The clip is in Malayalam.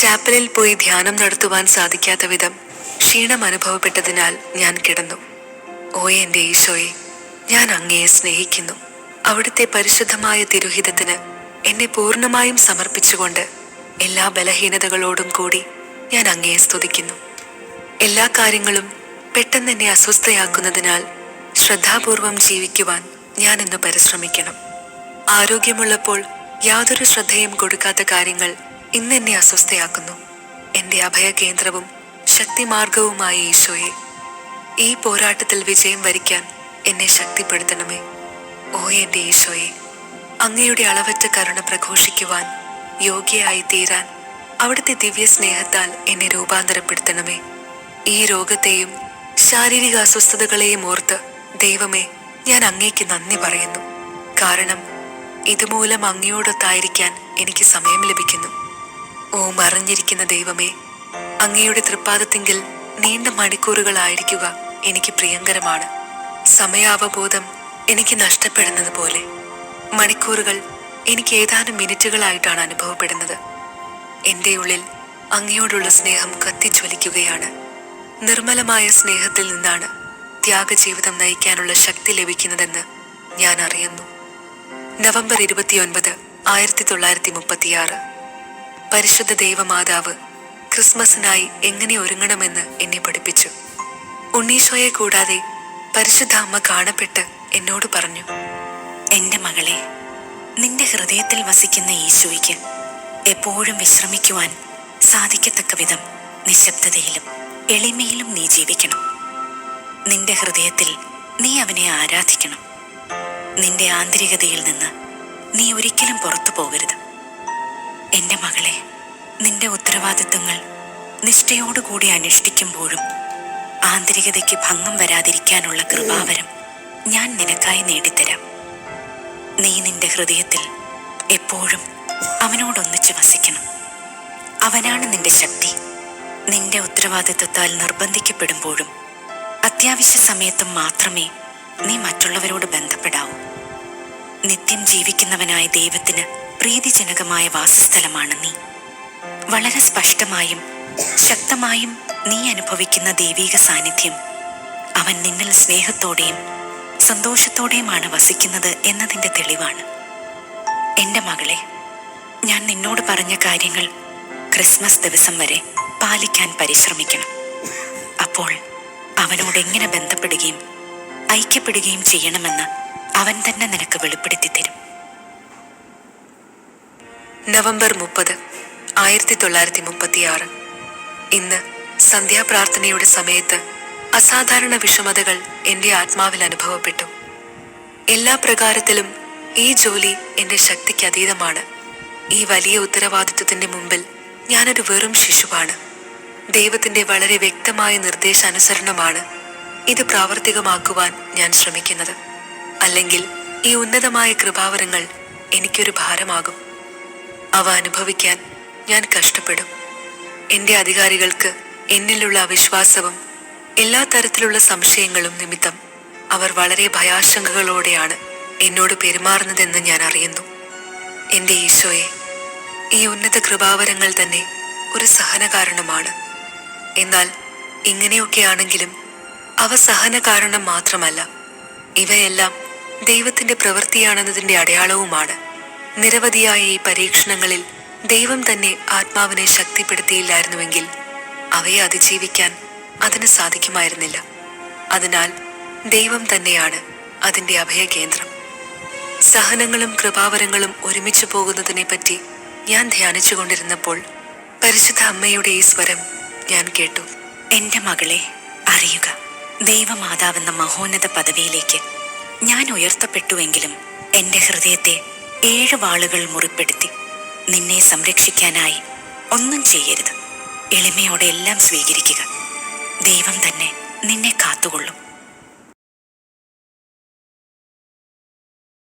ചാപ്പലിൽ പോയി ധ്യാനം നടത്തുവാൻ സാധിക്കാത്ത വിധം ക്ഷീണം അനുഭവപ്പെട്ടതിനാൽ ഞാൻ കിടന്നു. ഓ എന്റെ ഈശോയെ ഞാൻ അങ്ങയെ സ്നേഹിക്കുന്നു. അവിടുത്തെ പരിശുദ്ധമായ തിരുഹിതത്തിന് എന്നെ പൂർണമായും സമർപ്പിച്ചുകൊണ്ട് എല്ലാ ബലഹീനതകളോടും കൂടി ഞാൻ അങ്ങയെ സ്തുതിക്കുന്നു. എല്ലാ കാര്യങ്ങളും പെട്ടെന്ന് എന്നെ അസ്വസ്ഥയാക്കുന്നതിനാൽ ശ്രദ്ധാപൂർവം ജീവിക്കുവാൻ ഞാൻ ഇന്ന് പരിശ്രമിക്കണം. ആരോഗ്യമുള്ളപ്പോൾ യാതൊരു ശ്രദ്ധയും കൊടുക്കാത്ത കാര്യങ്ങൾ ഇന്ന് എന്നെ അസ്വസ്ഥയാക്കുന്നു. എന്റെ അഭയകേന്ദ്രവും ശക്തിമാർഗവുമായ ഈശോയെ ഈ പോരാട്ടത്തിൽ വിജയം വരിക്കാൻ എന്നെ ശക്തിപ്പെടുത്തണമേ. ഓ എന്റെ ഈശോയെ അങ്ങയുടെ അളവറ്റ കരുണ പ്രഘോഷിക്കുവാൻ യോഗ്യയായി തീരാൻ അവിടുത്തെ ദിവ്യ സ്നേഹത്താൽ എന്നെ രൂപാന്തരപ്പെടുത്തണമേ. ഈ രോഗത്തെയും ശാരീരിക അസ്വസ്ഥതകളെയും ഓർത്ത് ദൈവമേ ഞാൻ അങ്ങേക്ക് നന്ദി പറയുന്നു. കാരണം ഇതുമൂലം അങ്ങയോടൊത്തായിരിക്കാൻ എനിക്ക് സമയം ലഭിക്കുന്നു. ഓ മറിഞ്ഞിരിക്കുന്ന ദൈവമേ അങ്ങയുടെ തൃപ്പാദത്തിങ്കിൽ നീണ്ട മണിക്കൂറുകളായിരിക്കുക എനിക്ക് പ്രിയങ്കരമാണ്. സമയാവബോധം എനിക്ക് നഷ്ടപ്പെടുന്നത് പോലെ. മണിക്കൂറുകൾ എനിക്ക് ഏതാനും മിനിറ്റുകളായിട്ടാണ് അനുഭവപ്പെടുന്നത്. എന്റെ ഉള്ളിൽ അങ്ങയോടുള്ള സ്നേഹം കത്തിജ്വലിക്കുകയാണ്. നിർമ്മലമായ സ്നേഹത്തിൽ നിന്നാണ് ത്യാഗജീവിതം നയിക്കാനുള്ള ശക്തി ലഭിക്കുന്നതെന്ന് ഞാൻ അറിയുന്നു. നവംബർ ഇരുപത്തിയൊൻപത് ആയിരത്തി തൊള്ളായിരത്തി മുപ്പത്തിയാറ് പരിശുദ്ധ ദൈവമാതാവ് ക്രിസ്മസിനായി എങ്ങനെ ഒരുങ്ങണമെന്ന് എന്നെ പഠിപ്പിച്ചു. ഉണ്ണീശോയെ കൂടാതെ പരിശുദ്ധ അമ്മ കാണപ്പെട്ട് എന്നോട് പറഞ്ഞു എന്റെ മകളെ നിന്റെ ഹൃദയത്തിൽ വസിക്കുന്ന ഈശോയ്ക്ക് എപ്പോഴും വിശ്രമിക്കുവാൻ സാധിക്കത്തക്ക വിധം നിശബ്ദതയിലും എളിമയിലും നീ ജീവിക്കണം. നിന്റെ ഹൃദയത്തിൽ നീ അവനെ ആരാധിക്കണം. നിന്റെ ആന്തരികതയിൽ നിന്ന് നീ ഒരിക്കലും പുറത്തു പോകരുത്. എന്റെ മകളെ നിന്റെ ഉത്തരവാദിത്വങ്ങൾ നിഷ്ഠയോടുകൂടി അനുഷ്ഠിക്കുമ്പോഴും ആന്തരികതയ്ക്ക് ഭംഗം വരാതിരിക്കാനുള്ള കൃപാവരം ഞാൻ നിനക്കായി നേടിത്തരാം. നീ നിന്റെ ഹൃദയത്തിൽ എപ്പോഴും അവനോടൊന്നിച്ച് വസിക്കണം. അവനാണ് നിന്റെ ശക്തി. നിന്റെ ഉത്തരവാദിത്വത്താൽ നിർബന്ധിക്കപ്പെടുമ്പോഴും അത്യാവശ്യ സമയത്തും മാത്രമേ നീ മറ്റുള്ളവരോട് ബന്ധപ്പെടാവൂ. നിത്യം ജീവിക്കുന്നവനായ ദൈവത്തിന് പ്രീതിജനകമായ വാസസ്ഥലമാണ് നീ. വളരെ സ്പഷ്ടമായും ശക്തമായും നീ അനുഭവിക്കുന്ന ദൈവീക സാന്നിധ്യം അവൻ നിന്നിൽ സ്നേഹത്തോടെയും സന്തോഷത്തോടെയുമാണ് വസിക്കുന്നത് എന്നതിന്റെ തെളിവാണ്. എന്റെ മകളെ ഞാൻ നിന്നോട് പറഞ്ഞ കാര്യങ്ങൾ ക്രിസ്മസ് ദിവസം വരെ പാലിക്കാൻ പരിശ്രമിക്കണം. അപ്പോൾ അവനോട് എങ്ങനെ ബന്ധപ്പെടുകയും ഐക്യപ്പെടുകയും ചെയ്യണമെന്ന് അവൻ തന്നെ നിനക്ക് വെളിപ്പെടുത്തി നവംബർ മുപ്പത് ആയിരത്തി തൊള്ളായിരത്തി മുപ്പത്തിയാറ് ഇന്ന് സന്ധ്യാപ്രാർത്ഥനയുടെ സമയത്ത് അസാധാരണ വിഷമതകൾ എന്റെ ആത്മാവിൽ അനുഭവപ്പെട്ടു. എല്ലാ പ്രകാരത്തിലും ഈ ജോലി എന്റെ ശക്തിക്ക് അതീതമാണ്. ഈ വലിയ ഉത്തരവാദിത്വത്തിന്റെ മുമ്പിൽ ഞാനൊരു വെറും ശിശുവാണ്. ദൈവത്തിന്റെ വളരെ വ്യക്തമായ നിർദ്ദേശാനുസരണമാണ് ഇത് പ്രാവർത്തികമാക്കുവാൻ ഞാൻ ശ്രമിക്കുന്നത്. അല്ലെങ്കിൽ ഈ ഉന്നതമായ കൃപാവരങ്ങൾ എനിക്കൊരു ഭാരമാകും. അവ അനുഭവിക്കാൻ ഞാൻ കഷ്ടപ്പെടും. എന്റെ അധികാരികൾക്ക് എന്നിലുള്ള അവിശ്വാസവും എല്ലാ തരത്തിലുള്ള സംശയങ്ങളും നിമിത്തം അവർ വളരെ ഭയാശങ്കകളോടെയാണ് എന്നോട് പെരുമാറുന്നതെന്ന് ഞാൻ അറിയുന്നു. എന്റെ ഈശോയെ ഈ ഉന്നത കൃപാവരങ്ങൾ തന്നെ ഒരു സഹന കാരണമാണ് എന്നാൽ ഇങ്ങനെയൊക്കെയാണെങ്കിലും അവ സഹന കാരണം മാത്രമല്ല. ഇവയെല്ലാം ദൈവത്തിന്റെ പ്രവൃത്തിയാണെന്നതിന്റെ അടയാളവുമാണ്. നിരവധിയായ ഈ പരീക്ഷണങ്ങളിൽ ദൈവം തന്നെ ആത്മാവിനെ ശക്തിപ്പെടുത്തിയില്ലായിരുന്നുവെങ്കിൽ അവയെ അതിജീവിക്കാൻ അതിന് സാധിക്കുമായിരുന്നില്ല. അതിനാൽ ദൈവം തന്നെയാണ് അതിന്റെ അഭയകേന്ദ്രം. സഹനങ്ങളും കൃപാവരങ്ങളും ഒരുമിച്ച് പോകുന്നതിനെപ്പറ്റി ഞാൻ ധ്യാനിച്ചുകൊണ്ടിരുന്നപ്പോൾ പരിശുദ്ധ അമ്മയുടെ ഈ സ്വരം ഞാൻ കേട്ടു. എന്റെ മകളെ അറിയുക ദൈവമാതാവെന്ന മഹോന്നത പദവിയിലേക്ക് ഞാൻ ഉയർത്തപ്പെട്ടുവെങ്കിലും എന്റെ ഹൃദയത്തെ ഏഴ് വാളുകൾ മുറിപ്പെടുത്തി നിന്നെ സംരക്ഷിക്കാനായി ഒന്നും ചെയ്യരുത്. എളിമയോടെ എല്ലാം സ്വീകരിക്കുക. ദൈവം തന്നെ നിന്നെ കാത്തുകൊള്ളും.